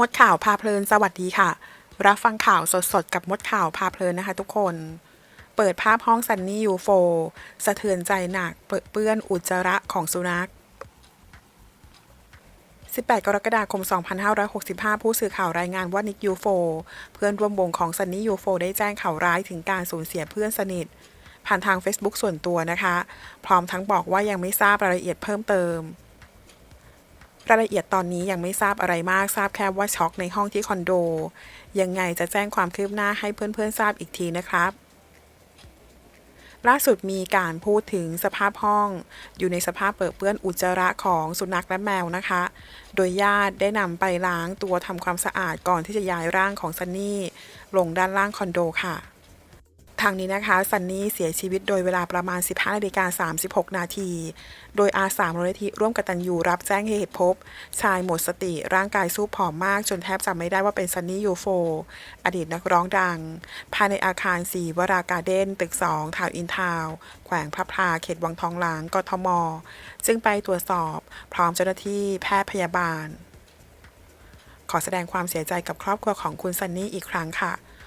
มดข่าวพาเพลินสวัสดีค่ะ รับฟังข่าวสดๆ กับมดข่าวพาเพลินนะคะทุกคน เปิดภาพห้องซันนี่ยูโฟสะเทือนใจหนักเปื้อนอุจจาระของสุนัข 18 กรกฎาคม 2565 ผู้สื่อข่าวรายงานว่านิกยูโฟเพื่อนร่วมวงของซันนี่ยูโฟได้แจ้งข่าวร้ายถึงการสูญเสียเพื่อนสนิท ผ่านทาง Facebook ส่วนตัวนะคะ พร้อมทั้งบอกว่ายังไม่ทราบรายละเอียดเพิ่มเติม รายละเอียดตอนนี้ยังไม่ทราบอะไรมากทราบแค่ว่าช็อกในห้องที่คอนโด ยังไงจะแจ้งความคืบหน้าให้เพื่อนๆทราบอีกทีนะครับล่าสุดมีการพูดถึงสภาพห้อง อยู่ในสภาพเปื้อนเปื้อนอุจจาระของสุนัขและแมวนะคะ โดยญาติได้นำไปล้างตัวทำความสะอาดก่อนที่จะย้ายร่างของซันนี่ ลงด้านล่างคอนโดค่ะ ทางนี้นะคะซันนี่เสียชีวิตโดยเวลาประมาณ 15นาฬิกา36 นาที โดยอาสามูลนิธิร่วมกตัญญูรับแจ้งเหตุพบ ชายหมดสติร่างกายสู้ผอมมาก จนแทบจำไม่ได้ว่าเป็นซันนี่ยูโฟอดีตนักร้องดัง ภายในอาคารสีวราการ์เด้น ตึก 2 ทาวอินทาว แขวงพระพลาเขตวังทองหลางกทมซึ่งไปตรวจสอบพร้อมเจ้าหน้าที่แพทย์พยาบาล ขอแสดงความเสียใจกับครอบครัวของคุณซันนี่อีกครั้งค่ะ